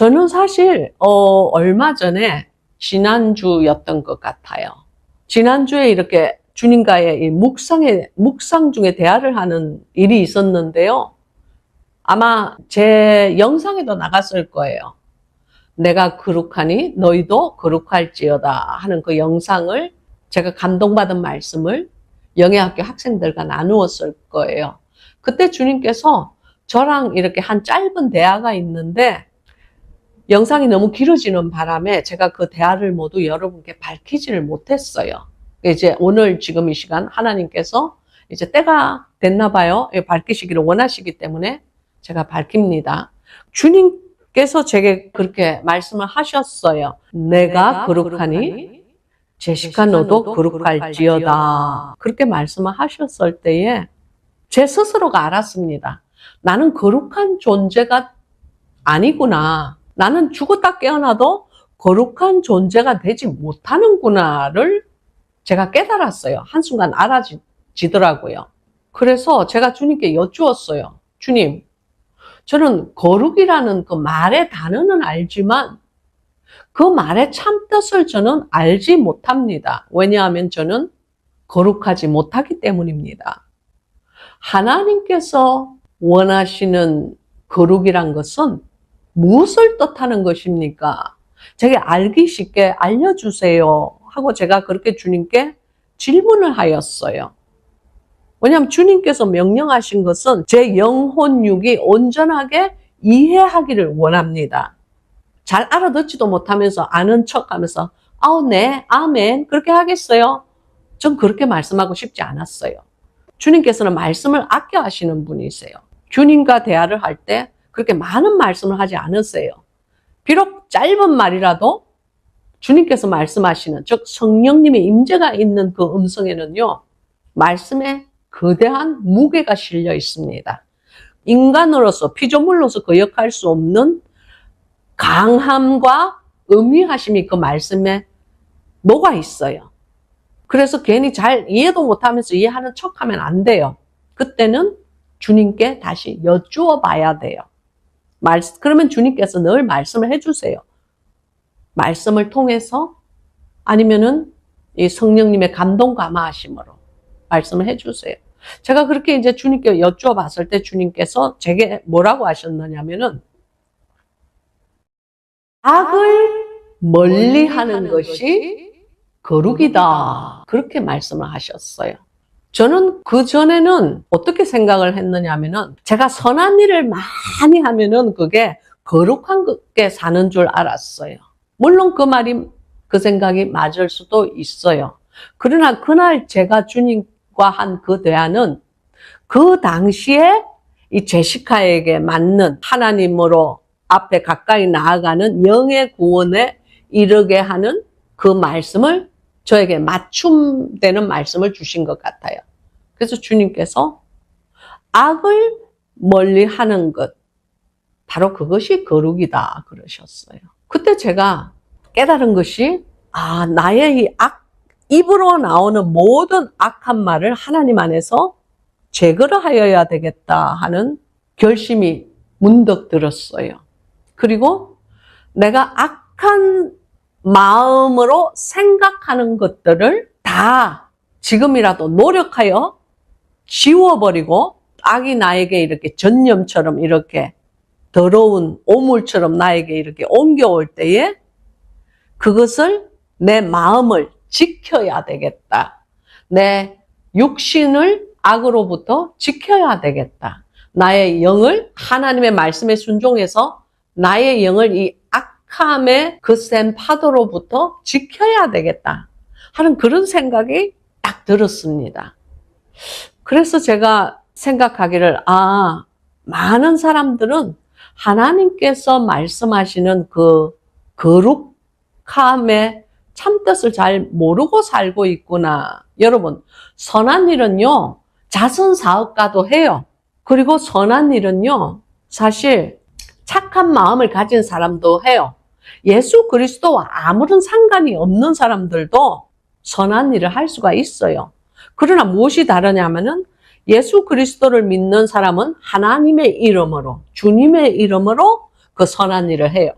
저는 사실 어, 얼마 전에 지난주였던 것 같아요. 지난주에 이렇게 주님과의 이 묵상의 묵상 중에 대화를 하는 일이 있었는데요. 아마 제 영상에도 나갔을 거예요. 내가 거룩하니 너희도 거룩할지어다 하는 그 영상을 제가 감동받은 말씀을 영예학교 학생들과 나누었을 거예요. 그때 주님께서 저랑 이렇게 한 짧은 대화가 있는데 영상이 너무 길어지는 바람에 제가 그 대화를 모두 여러분께 밝히지를 못했어요. 이제 오늘 지금 이 시간 하나님께서 이제 때가 됐나 봐요. 밝히시기를 원하시기 때문에 제가 밝힙니다. 주님께서 제게 그렇게 말씀을 하셨어요. 내가 거룩하니 제시카 너도 거룩할지어다. 그렇게 말씀을 하셨을 때에 제 스스로가 알았습니다. 나는 거룩한 존재가 아니구나. 나는 죽었다 깨어나도 거룩한 존재가 되지 못하는구나를 제가 깨달았어요. 한순간 알아지더라고요. 그래서 제가 주님께 여쭈었어요. 주님, 저는 거룩이라는 그 말의 단어는 알지만 그 말의 참뜻을 저는 알지 못합니다. 왜냐하면 저는 거룩하지 못하기 때문입니다. 하나님께서 원하시는 거룩이란 것은 무엇을 뜻하는 것입니까? 제게 알기 쉽게 알려주세요. 하고 제가 그렇게 주님께 질문을 하였어요. 왜냐하면 주님께서 명령하신 것은 제 영혼육이 온전하게 이해하기를 원합니다. 잘 알아듣지도 못하면서 아는 척 하면서 아우 네 아멘 그렇게 하겠어요? 전 그렇게 말씀하고 싶지 않았어요. 주님께서는 말씀을 아껴 하시는 분이세요. 주님과 대화를 할 때 그렇게 많은 말씀을 하지 않으세요. 비록 짧은 말이라도 주님께서 말씀하시는 즉 성령님의 임재가 있는 그 음성에는요. 말씀에 거대한 무게가 실려 있습니다. 인간으로서 피조물로서 거역할 수 없는 강함과 의미하심이 그 말씀에 녹아 있어요. 그래서 괜히 잘 이해도 못하면서 이해하는 척하면 안 돼요. 그때는 주님께 다시 여쭈어 봐야 돼요. 말, 그러면 주님께서 늘 말씀을 해주세요. 말씀을 통해서 아니면은 이 성령님의 감동 감화하심으로 말씀을 해주세요. 제가 그렇게 이제 주님께 여쭈어 봤을 때 주님께서 제게 뭐라고 하셨느냐면은 악을 멀리 하는 것이 거룩이다. 그렇게 말씀을 하셨어요. 저는 그 전에는 어떻게 생각을 했느냐면은 제가 선한 일을 많이 하면은 그게 거룩하게 사는 줄 알았어요. 물론 그 말이 그 생각이 맞을 수도 있어요. 그러나 그날 제가 주님과 한 그 대화는 그 당시에 이 제시카에게 맞는 하나님으로 앞에 가까이 나아가는 영의 구원에 이르게 하는 그 말씀을 저에게 맞춤되는 말씀을 주신 것 같아요. 그래서 주님께서 악을 멀리 하는 것, 바로 그것이 거룩이다 그러셨어요. 그때 제가 깨달은 것이 아 나의 이 악, 입으로 나오는 모든 악한 말을 하나님 안에서 제거를 하여야 되겠다 하는 결심이 문득 들었어요. 그리고 내가 악한 마음으로 생각하는 것들을 다 지금이라도 노력하여 지워버리고 악이 나에게 이렇게 전염처럼 이렇게 더러운 오물처럼 나에게 이렇게 옮겨올 때에 그것을 내 마음을 지켜야 되겠다. 내 육신을 악으로부터 지켜야 되겠다. 나의 영을 하나님의 말씀에 순종해서 나의 영을 이 악함의 그 센 파도로부터 지켜야 되겠다 하는 그런 생각이 딱 들었습니다. 그래서 제가 생각하기를 아 많은 사람들은 하나님께서 말씀하시는 그 거룩함의 참뜻을 잘 모르고 살고 있구나. 여러분 선한 일은요 자선 사업가도 해요. 그리고 선한 일은요 사실 착한 마음을 가진 사람도 해요. 예수 그리스도와 아무런 상관이 없는 사람들도 선한 일을 할 수가 있어요. 그러나 무엇이 다르냐면은 예수 그리스도를 믿는 사람은 하나님의 이름으로, 주님의 이름으로 그 선한 일을 해요.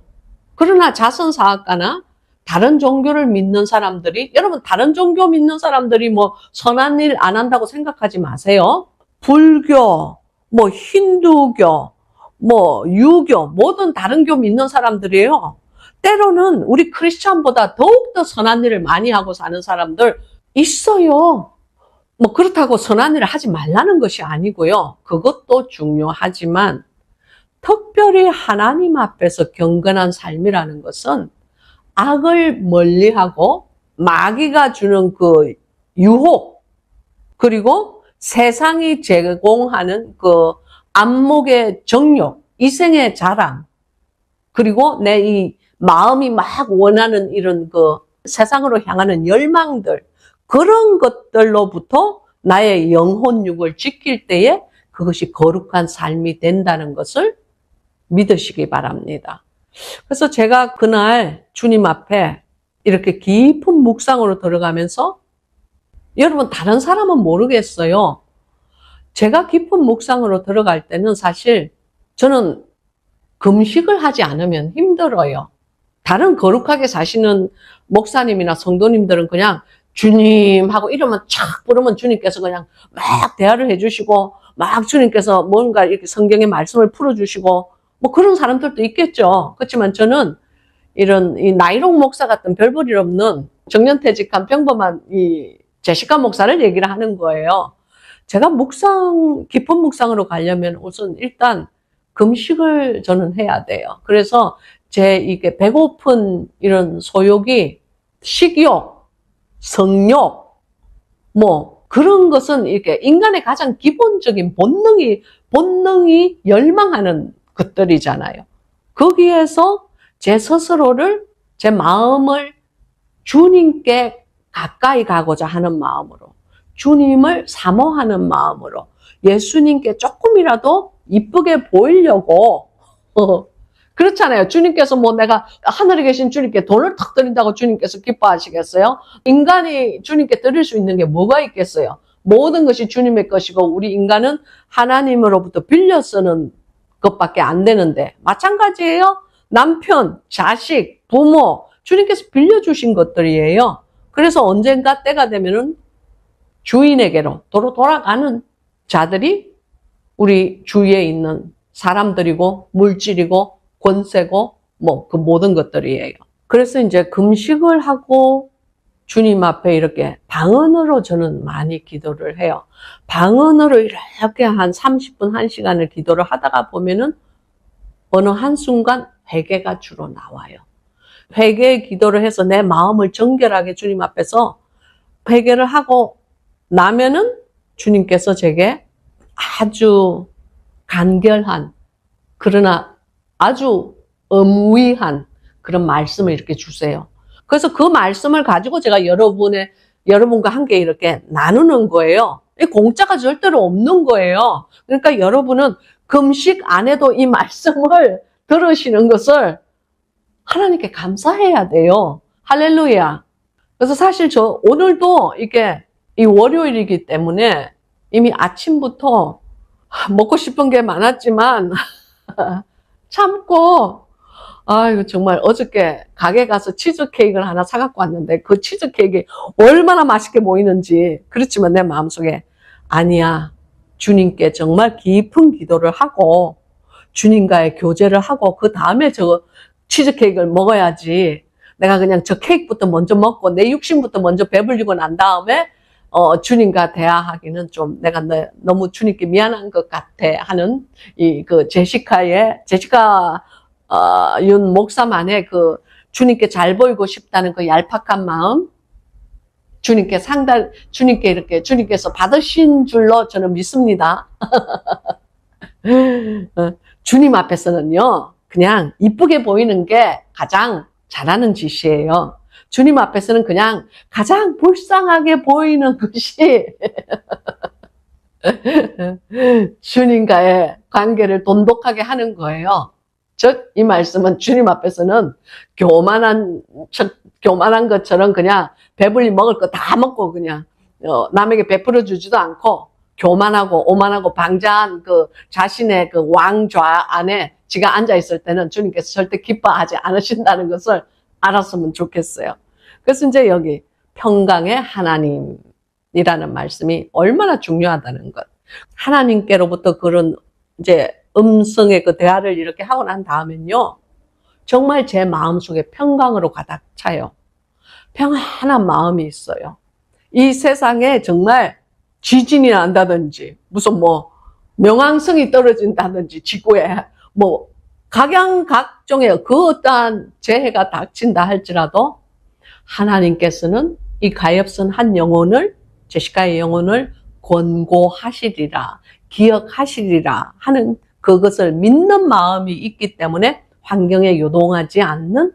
그러나 자선사학가나 다른 종교를 믿는 사람들이, 여러분, 다른 종교 믿는 사람들이 뭐 선한 일 안 한다고 생각하지 마세요. 불교, 뭐 힌두교, 뭐 유교, 모든 다른 교 믿는 사람들이에요. 때로는 우리 크리스찬보다 더욱더 선한 일을 많이 하고 사는 사람들 있어요. 뭐 그렇다고 선한 일을 하지 말라는 것이 아니고요. 그것도 중요하지만 특별히 하나님 앞에서 경건한 삶이라는 것은 악을 멀리하고 마귀가 주는 그 유혹 그리고 세상이 제공하는 그 안목의 정욕, 이생의 자랑 그리고 내 이 마음이 막 원하는 이런 그 세상으로 향하는 열망들 그런 것들로부터 나의 영혼육을 지킬 때에 그것이 거룩한 삶이 된다는 것을 믿으시기 바랍니다. 그래서 제가 그날 주님 앞에 이렇게 깊은 묵상으로 들어가면서 여러분 다른 사람은 모르겠어요. 제가 깊은 묵상으로 들어갈 때는 사실 저는 금식을 하지 않으면 힘들어요. 다른 거룩하게 사시는 목사님이나 성도님들은 그냥 주님 하고 이러면 착 부르면 주님께서 그냥 막 대화를 해주시고 막 주님께서 뭔가 이렇게 성경의 말씀을 풀어주시고 뭐 그런 사람들도 있겠죠. 그렇지만 저는 이런 이 나이롱 목사 같은 별볼일 없는 정년퇴직한 평범한 이 제시카 목사를 얘기를 하는 거예요. 제가 묵상, 깊은 묵상으로 가려면 우선 일단 금식을 저는 해야 돼요. 그래서 제 이게 배고픈 이런 소욕이 식욕, 성욕, 뭐 그런 것은 이렇게 인간의 가장 기본적인 본능이 본능이 열망하는 것들이잖아요. 거기에서 제 스스로를 제 마음을 주님께 가까이 가고자 하는 마음으로 주님을 사모하는 마음으로 예수님께 조금이라도 이쁘게 보이려고 어, 그렇잖아요. 주님께서 뭐 내가 하늘에 계신 주님께 돈을 탁 드린다고 주님께서 기뻐하시겠어요? 인간이 주님께 드릴 수 있는 게 뭐가 있겠어요? 모든 것이 주님의 것이고 우리 인간은 하나님으로부터 빌려 쓰는 것밖에 안 되는데 마찬가지예요. 남편, 자식, 부모 주님께서 빌려주신 것들이에요. 그래서 언젠가 때가 되면은 주인에게로 도로 돌아가는 자들이 우리 주위에 있는 사람들이고 물질이고 권세고 뭐 그 모든 것들이에요. 그래서 이제 금식을 하고 주님 앞에 이렇게 방언으로 저는 많이 기도를 해요. 방언으로 이렇게 한 30분, 1시간을 기도를 하다가 보면은 어느 한순간 회개가 주로 나와요. 회개 기도를 해서 내 마음을 정결하게 주님 앞에서 회개를 하고 나면은 주님께서 제게 아주 간결한 그러나 아주 엄위한 그런 말씀을 이렇게 주세요. 그래서 그 말씀을 가지고 제가 여러분의 여러분과 함께 이렇게 나누는 거예요. 이 공짜가 절대로 없는 거예요. 그러니까 여러분은 금식 안 해도 이 말씀을 들으시는 것을 하나님께 감사해야 돼요. 할렐루야. 그래서 사실 저 오늘도 이게 이 월요일이기 때문에 이미 아침부터 먹고 싶은 게 많았지만 참고. 아이고 정말 어저께 가게 가서 치즈케이크를 하나 사갖고 왔는데 그 치즈케이크 얼마나 맛있게 보이는지 그렇지만 내 마음속에 아니야. 주님께 정말 깊은 기도를 하고 주님과의 교제를 하고 그 다음에 저 치즈케이크를 먹어야지. 내가 그냥 저 케이크부터 먼저 먹고 내 육신부터 먼저 배불리고 난 다음에 어, 주님과 대화하기는 좀 내가 너, 너무 주님께 미안한 것 같아 하는 이 그 제시카의 제시카 어, 윤 목사만의 그 주님께 잘 보이고 싶다는 그 얄팍한 마음 주님께 상달 주님께 이렇게 주님께서 받으신 줄로 저는 믿습니다. 어, 주님 앞에서는요 그냥 이쁘게 보이는 게 가장 잘하는 짓이에요. 주님 앞에서는 그냥 가장 불쌍하게 보이는 것이 주님과의 관계를 돈독하게 하는 거예요. 즉, 이 말씀은 주님 앞에서는 교만한, 척, 교만한 것처럼 그냥 배불리 먹을 거 다 먹고 그냥 어, 남에게 베풀어 주지도 않고 교만하고 오만하고 방자한 그 자신의 그 왕좌 안에 지가 앉아 있을 때는 주님께서 절대 기뻐하지 않으신다는 것을 알았으면 좋겠어요. 그래서 이제 여기 평강의 하나님이라는 말씀이 얼마나 중요하다는 것. 하나님께로부터 그런 이제 음성의 그 대화를 이렇게 하고 난 다음엔요. 정말 제 마음속에 평강으로 가득 차요. 평안한 마음이 있어요. 이 세상에 정말 지진이 난다든지 무슨 뭐 명왕성이 떨어진다든지 지구에 뭐 각양각종의 그 어떠한 재해가 닥친다 할지라도 하나님께서는 이 가엾은 한 영혼을 제시카의 영혼을 권고하시리라 기억하시리라 하는 그것을 믿는 마음이 있기 때문에 환경에 요동하지 않는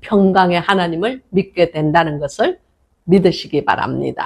평강의 하나님을 믿게 된다는 것을 믿으시기 바랍니다.